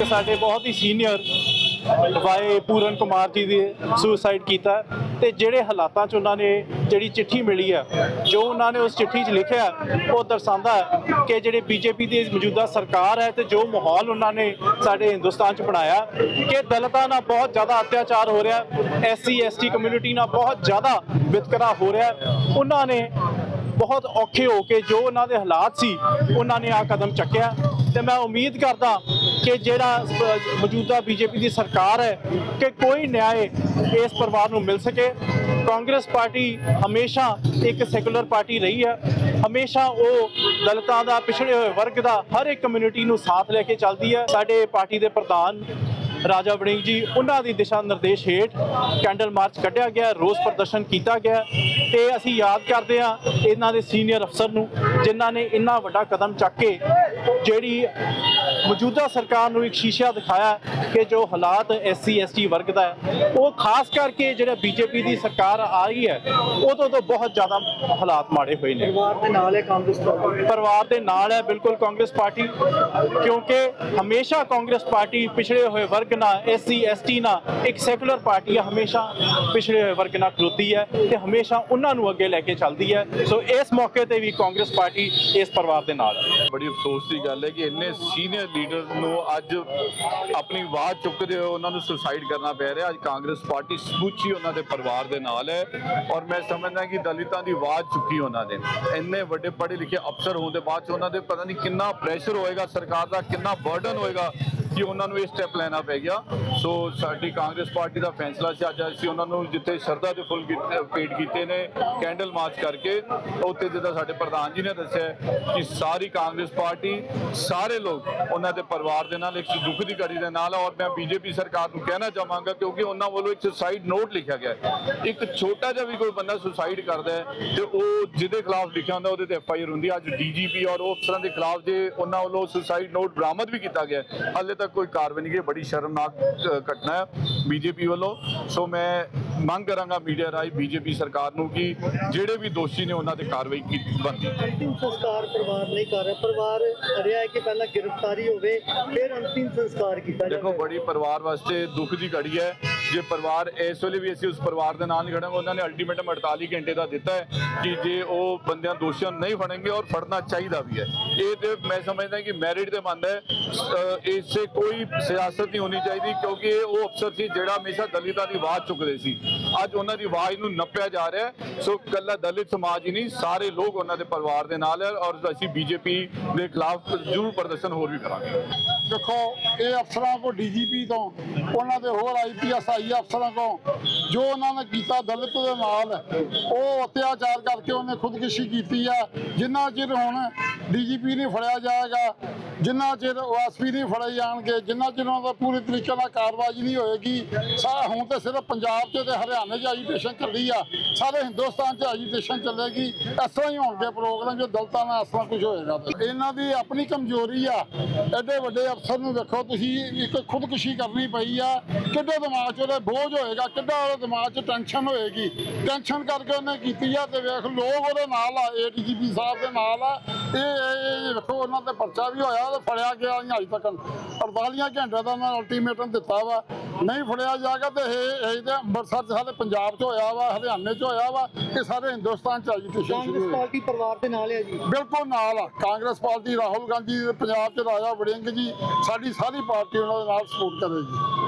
ਇੱਕ ਸਾਡੇ ਬਹੁਤ ਹੀ ਸੀਨੀਅਰ ਵਾਏ ਪੂਰਨ ਕੁਮਾਰ ਜੀ ਦੇ ਸੁਸਾਈਡ ਕੀਤਾ ਹੈ ਤੇ ਜਿਹੜੇ ਹਾਲਾਤਾਂ 'ਚ ਉਹਨਾਂ ਨੇ ਜਿਹੜੀ ਚਿੱਠੀ ਮਿਲੀ ਹੈ, ਜੋ ਉਹਨਾਂ ਨੇ ਉਸ ਚਿੱਠੀ 'ਚ ਲਿਖਿਆ, ਉਹ ਦਰਸਾਉਂਦਾ ਕਿ ਜਿਹੜੇ ਬੀਜੇਪੀ ਦੀ ਮੌਜੂਦਾ ਸਰਕਾਰ ਹੈ ਤੇ ਜੋ ਮਾਹੌਲ ਉਹਨਾਂ ਨੇ ਸਾਡੇ ਹਿੰਦੁਸਤਾਨ 'ਚ ਬਣਾਇਆ, ਕਿ ਦਲਿਤਾਂ ਨਾਲ ਬਹੁਤ ਜ਼ਿਆਦਾ ਅਤਿਆਚਾਰ ਹੋ ਰਿਹਾ ਐਸਸੀ ਐਸਟੀ ਕਮਿਊਨਿਟੀ ਨਾਲ ਬਹੁਤ ਜ਼ਿਆਦਾ ਵਿਤਕਰਾ ਹੋ ਰਿਹਾ ਉਹਨਾਂ ਨੇ ਬਹੁਤ ਔਖੇ ਹੋ ਕੇ ਜੋ ਉਹਨਾਂ ਦੇ ਹਾਲਾਤ ਸੀ, ਉਹਨਾਂ ਨੇ ਆ ਕਦਮ ਚੱਕਿਆ। ਤੇ ਮੈਂ ਉਮੀਦ ਕਰਦਾ ਕਿ ਜਿਹੜਾ ਸ- ਮੌਜੂਦਾ ਬੀਜੇਪੀ ਦੀ ਸਰਕਾਰ ਹੈ ਕਿ ਕੋਈ ਨਿਆਂ ਇਸ ਪਰਿਵਾਰ ਨੂੰ ਮਿਲ ਸਕੇ। ਕਾਂਗਰਸ ਪਾਰਟੀ ਹਮੇਸ਼ਾ ਇੱਕ ਸੈਕੂਲਰ ਪਾਰਟੀ ਰਹੀ ਹੈ। ਹਮੇਸ਼ਾ ਉਹ ਦਲਿਤਾਂ ਦਾ, ਪਿਛੜੇ ਹੋਏ ਵਰਗ ਦਾ, ਹਰ ਇੱਕ ਕਮਿਊਨਿਟੀ ਨੂੰ ਸਾਥ ਲੈ ਕੇ ਚੱਲਦੀ ਹੈ। ਸਾਡੇ ਪਾਰਟੀ ਦੇ ਪ੍ਰਧਾਨ ਰਾਜਾ ਵੜਿੰਗ ਜੀ, ਉਹਨਾਂ ਦੀ ਦਿਸ਼ਾ ਨਿਰਦੇਸ਼ ਹੇਠ ਕੈਂਡਲ ਮਾਰਚ ਕੱਢਿਆ ਗਿਆ, ਰੋਸ ਪ੍ਰਦਰਸ਼ਨ ਕੀਤਾ ਗਿਆ। ਤੇ ਅਸੀਂ ਯਾਦ ਕਰਦੇ ਹਾਂ ਇਹਨਾਂ ਦੇ ਸੀਨੀਅਰ ਅਫਸਰ ਨੂੰ, ਜਿਨ੍ਹਾਂ ਨੇ ਇੰਨਾ ਵੱਡਾ ਕਦਮ ਚੱਕ ਕੇ ਜਿਹੜੀ ਮੌਜੂਦਾ ਸਰਕਾਰ ਨੂੰ ਇੱਕ ਸ਼ੀਸ਼ਾ ਦਿਖਾਇਆ ਕਿ ਜੋ ਹਾਲਾਤ ਐਸਸੀ ਐਸਟੀ ਵਰਗ ਦਾ ਹੈ ਉਹ ਖਾਸ ਕਰਕੇ ਜਿਹੜਾ ਬੀਜੇਪੀ ਦੀ ਸਰਕਾਰ ਆ ਰਹੀ ਹੈ ਉਦੋਂ ਤੋਂ ਬਹੁਤ ਜ਼ਿਆਦਾ ਹਾਲਾਤ ਮਾੜੇ ਹੋਏ ਨੇ। ਪਰਿਵਾਰ ਦੇ ਨਾਲ ਹੈ ਕਾਂਗਰਸ ਪਾਰਟੀ? ਪਰਿਵਾਰ ਦੇ ਨਾਲ ਹੈ ਬਿਲਕੁਲ ਕਾਂਗਰਸ ਪਾਰਟੀ ਕਿਉਂਕਿ ਹਮੇਸ਼ਾ ਕਾਂਗਰਸ ਪਾਰਟੀ ਪਿਛੜੇ ਹੋਏ ਵਰਗ ਨਾਲ ਐਸਸੀ ਐਸਟੀ ਨਾਲ ਇੱਕ ਸੈਕੂਲਰ ਪਾਰਟੀ ਹੈ ਹਮੇਸ਼ਾ ਪਿਛੜੇ ਹੋਏ ਵਰਗ ਨਾਲ ਖਲੋਤੀ ਹੈ ਤੇ ਹਮੇਸ਼ਾ ਉਹਨਾਂ ਨੂੰ ਅੱਗੇ ਲੈ ਕੇ ਚੱਲਦੀ ਹੈ। ਸੋ ਇਸ ਮੌਕੇ ਤੇ ਵੀ ਕਾਂਗਰਸ ਪਾਰਟੀ ਇਸ ਪਰਿਵਾਰ ਦੇ ਨਾਲ ਹੈ। ਬੜੀ ਅਫਸੋਸ ਦੀ ਗੱਲ ਹੈ ਕਿ ਇੰਨੇ ਸੀਨੀਅਰ ਲੀਡਰ ਨੂੰ ਅੱਜ ਆਪਣੀ ਆਵਾਜ਼ ਚੁੱਕਦੇ ਹੋਏ ਉਹਨਾਂ ਨੂੰ ਸੁਸਾਈਡ ਕਰਨਾ ਪੈ ਰਿਹਾ। ਅੱਜ ਕਾਂਗਰਸ ਪਾਰਟੀ ਸਮੁੱਚੀ ਉਹਨਾਂ ਦੇ ਪਰਿਵਾਰ ਦੇ ਨਾਲ ਹੈ ਔਰ ਮੈਂ ਸਮਝਦਾ ਕਿ ਦਲਿਤਾਂ ਦੀ ਆਵਾਜ਼ ਚੁੱਕੀ ਉਹਨਾਂ ਨੇ। ਇੰਨੇ ਵੱਡੇ ਪੜ੍ਹੇ ਲਿਖੇ ਅਫਸਰ ਹੋਣ ਦੇ ਬਾਅਦ 'ਚ ਉਹਨਾਂ ਦੇ ਪਤਾ ਨਹੀਂ ਕਿੰਨਾ ਪ੍ਰੈਸ਼ਰ ਹੋਏਗਾ, ਸਰਕਾਰ ਦਾ ਕਿੰਨਾ ਬਰਡਨ ਹੋਏਗਾ ਕਿ ਉਹਨਾਂ ਨੂੰ ਇਹ ਸਟੈਪ ਲੈਣਾ ਪੈ ਗਿਆ। ਸੋ ਸਾਡੀ ਕਾਂਗਰਸ ਪਾਰਟੀ ਦਾ ਫੈਸਲਾ ਸੀ, ਅੱਜ ਅਸੀਂ ਉਹਨਾਂ ਨੂੰ ਜਿੱਥੇ ਸ਼ਰਧਾ ਦੇ ਫੁੱਲ ਭੇਟ ਕੀਤੇ ਨੇ ਕੈਂਡਲ ਮਾਰਚ ਕਰਕੇ, ਉੱਥੇ ਜਿੱਦਾਂ ਸਾਡੇ ਪ੍ਰਧਾਨ ਜੀ ਨੇ ਦੱਸਿਆ ਕਿ ਸਾਰੀ ਕਾਂਗਰਸ ਪਾਰਟੀ, ਸਾਰੇ ਲੋਕ ਉਹਨਾਂ ਦੇ ਪਰਿਵਾਰ ਦੇ ਨਾਲ, ਇੱਕ ਦੁੱਖ ਦੀ ਘੜੀ ਦੇ ਨਾਲ ਹੈ ਔਰ ਮੈਂ ਬੀਜੇਪੀ ਸਰਕਾਰ ਨੂੰ ਕਹਿਣਾ ਚਾਹਾਂਗਾ ਕਿਉਂਕਿ ਉਹਨਾਂ ਵੱਲੋਂ ਇੱਕ ਸੁਸਾਈਡ ਨੋਟ ਲਿਖਿਆ ਗਿਆ ਹੈ। ਇੱਕ ਛੋਟਾ ਜਿਹਾ ਵੀ ਕੋਈ ਬੰਦਾ ਸੁਸਾਈਡ ਕਰਦਾ ਹੈ ਤੇ ਉਹ ਜਿਹਦੇ ਖਿਲਾਫ ਲਿਖਿਆ ਹੁੰਦਾ, ਉਹਦੇ ਤੇ ਐਫ ਆਈ ਆਰ ਹੁੰਦੀ ਅੱਜ ਡੀਜੀਪੀ ਔਰ ਉਹ ਅਫਸਰਾਂ ਦੇ ਖਿਲਾਫ ਜੇ ਉਹਨਾਂ ਵੱਲੋਂ ਸੁਸਾਈਡ ਨੋਟ ਬਰਾਮਦ ਵੀ ਕੀਤਾ ਗਿਆ ਹਾਲੇ ਤੱਕ ਕੋਈ ਕਾਰਵਾਈ ਨਹੀਂ ਗਈ ਬੜੀ ਸ਼ਰਮਨਾਕ ਘਟਨਾ ਹੈ ਬੀਜੇਪੀ ਵੱਲੋਂ। ਸੋ ਮੈਂ ਮੰਗ ਕਰਾਂਗਾ ਮੀਡੀਆ ਰਾਹੀਂ ਬੀਜੇਪੀ ਸਰਕਾਰ ਨੂੰ ਕਿ ਜਿਹੜੇ ਵੀ ਦੋਸ਼ੀ ਨੇ ਉਹਨਾਂ ਤੇ ਕਾਰਵਾਈ ਕੀਤੀ ਬਣਦੀ। ਅੰਤਿਮ ਸੰਸਕਾਰ ਪਰਿਵਾਰ ਨਹੀਂ ਕਰ ਰਿਹਾ ਪਰਿਵਾਰ ਰਿਹਾ ਹੈ ਕਿ ਪਹਿਲਾਂ ਗ੍ਰਿਫਤਾਰੀ ਹੋਵੇ ਫਿਰ ਅੰਤਿਮ ਸੰਸਕਾਰ ਕੀਤਾ ਦੇਖੋ ਜਾਵੇ। ਬੜੀ ਪਰਿਵਾਰ ਵਾਸਤੇ ਦੁੱਖ ਦੀ ਘੜੀ ਹੈ। ਜੇ ਪਰਿਵਾਰ ਇਸ ਵੇਲੇ ਵੀ ਅਸੀਂ ਉਸ ਪਰਿਵਾਰ ਦੇ ਨਾਲ ਨਹੀਂ ਖੜਾਂਗੇ ਉਹਨਾਂ ਨੇ ਅਲਟੀਮੇਟਮ 48 ਘੰਟੇ ਦਾ ਦਿੱਤਾ ਹੈ ਕਿ ਜੇ ਉਹ ਬੰਦਿਆਂ ਦੋਸ਼ੀਆਂ ਨੂੰ ਨਹੀਂ ਫੜਨਗੇ ਔਰ ਫੜਨਾ ਚਾਹੀਦਾ ਵੀ ਹੈ। ਇਹ ਤੇ ਮੈਂ ਸਮਝਦਾ ਕਿ ਮੈਰਿਟ ਦੇ ਮੰਦ ਹੈ। ਅ, ਇਸੇ ਕੋਈ ਸਿਆਸਤ ਨਹੀਂ ਹੋਣੀ ਚਾਹੀਦੀ ਕਿਉਂਕਿ ਇਹ ਉਹ ਅਫਸਰ ਸੀ ਜਿਹੜਾ ਹਮੇਸ਼ਾ ਦਲਿਤਾਂ ਦੀ ਆਵਾਜ਼ ਚੁੱਕਦੇ ਸੀ। ਅੱਜ ਉਹਨਾਂ ਦੀ ਆਵਾਜ਼ ਨੂੰ ਨੱਪਿਆ ਜਾ ਰਿਹਾ ਹੈ। ਸੋ ਕੱਲਾ ਦਲਿਤ ਸਮਾਜ ਹੀ ਨਹੀਂ ਸਾਰੇ ਲੋਕ ਉਹਨਾਂ ਦੇ ਪਰਿਵਾਰ ਦੇ ਨਾਲ ਹੈ ਔਰ ਅਸੀਂ ਬੀਜੇਪੀ ਦੇ ਖਿਲਾਫ ਜ਼ਰੂਰ ਪ੍ਰਦਰਸ਼ਨ ਹੋਰ ਵੀ ਕਰਾਂਗੇ। ਦੇਖੋ ਇਹ ਅਫਸਰਾਂ ਕੋ ਡੀਜੀਪੀ ਤੋਂ ਉਹਨਾਂ ਦੇ ਹੋਰ ਆਈਪੀਐਸ ਆਈ ਅਫਸਰਾਂ ਕੋ ਜੋ ਉਹਨਾਂ ਨੇ ਕੀਤਾ ਦਲਿਤ ਦੇ ਨਾਲ, ਉਹ ਅਤਿਆਚਾਰ ਕਰਕੇ ਉਹਨੇ ਖੁਦਕੁਸ਼ੀ ਕੀਤੀ ਆ। ਜਿੰਨਾ ਚਿਰ ਹੁਣ ਡੀਜੀਪੀ ਨਹੀਂ ਫੜਿਆ ਜਾਏਗਾ, ਜਿੰਨਾ ਚਿਰ ਓਐਸਪੀ ਨਹੀਂ ਫੜੇ ਜਾਣਗੇ, ਜਿੰਨਾ ਚਿਰ ਉਹਨਾਂ ਦਾ ਪੂਰੀ ਤਰੀਕੇ ਨਾਲ ਕਾਰਵਾਈ ਨਹੀਂ ਹੋਏਗੀ, ਸਾ ਹੁਣ ਤੇ ਸਿਰਫ ਪੰਜਾਬ 'ਚ ਤੇ ਹਰਿਆਣੇ 'ਚ ਐਜੀਟੇਸ਼ਨ ਚੱਲੀ ਆ, ਸਾਰੇ ਹਿੰਦੁਸਤਾਨ 'ਚ ਐਜੀਟੇਸ਼ਨ ਚੱਲੇਗੀ। ਇਸ ਤਰ੍ਹਾਂ ਹੀ ਹੋਣਗੇ ਪ੍ਰੋਗਰਾਮ ਜੋ ਦਲਤਾਂ ਨਾਲ ਇਸ ਤਰ੍ਹਾਂ ਕੁਝ ਹੋਏਗਾ ਇਹਨਾਂ ਦੀ ਆਪਣੀ ਕਮਜ਼ੋਰੀ ਆ, ਐਡੇ ਵੱਡੇ ਅਫਸਰ ਨੂੰ ਵੇਖੋ, ਤੁਸੀਂ ਇੱਕ ਖੁਦਕੁਸ਼ੀ ਕਰਨੀ ਪਈ ਆ, ਕਿੱਡੇ ਦਿਮਾਗ 'ਚ ਉਹਦੇ ਬੋਝ ਹੋਏਗਾ ਕਿੱਡਾ ਉਹਦੇ ਦਿਮਾਗ 'ਚ ਟੈਨਸ਼ਨ ਹੋਏਗੀ? ਟੈਨਸ਼ਨ ਕਰਕੇ ਉਹਨੇ ਕੀਤੀ ਆ ਤੇ ਵੇਖ ਲੋਕ ਉਹਦੇ ਨਾਲ ਆ ਏਡੀਜੀਪੀ ਸਾਹਿਬ ਦੇ ਨਾਲ ਆ। ਇਹ ਵੇਖੋ ਉਹਨਾਂ ਤੇ ਪਰਚਾ ਵੀ ਹੋਇਆ ਤੇ ਫੜਿਆ ਗਿਆ ਨਹੀਂ ਅਜੇ ਤੱਕ। 48 ਘੰਟੇ ਦਾ ਉਹਨਾਂ ਅਲਟੀਮੇਟਮ ਦਿੱਤਾ ਵਾ। ਨਹੀਂ ਫੜਿਆ ਜਾਏਗਾ ਤੇ ਇਹ ਇਹ ਤੇ ਅੰਮ੍ਰਿਤਸਰ 'ਚ ਸਾਰੇ ਪੰਜਾਬ 'ਚ ਹੋਇਆ ਵਾ ਹਰਿਆਣੇ 'ਚ ਹੋਇਆ ਵਾ ਇਹ ਸਾਰੇ ਹਿੰਦੁਸਤਾਨ 'ਚ ਐਜੀਟੇਸ਼ਨ ਸ਼ੁਰੂ ਕਾਂਗਰਸ ਹੋਈ ਪਾਰਟੀ ਪਰਿਵਾਰ ਦੇ ਨਾਲ ਹੈ ਜੀ। ਬਿਲਕੁਲ ਨਾਲ ਆ। ਕਾਂਗਰਸ ਪਾਰਟੀ ਰਾਹੁਲ ਗਾਂਧੀ ਪੰਜਾਬ 'ਚ ਰਾਜਾ ਵੜਿੰਗ ਜੀ ਸਾਡੀ ਸਾਰੀ ਪਾਰਟੀ ਉਹਨਾਂ ਦੇ ਨਾਲ ਸਪੋਰਟ ਕਰੇਗੀ।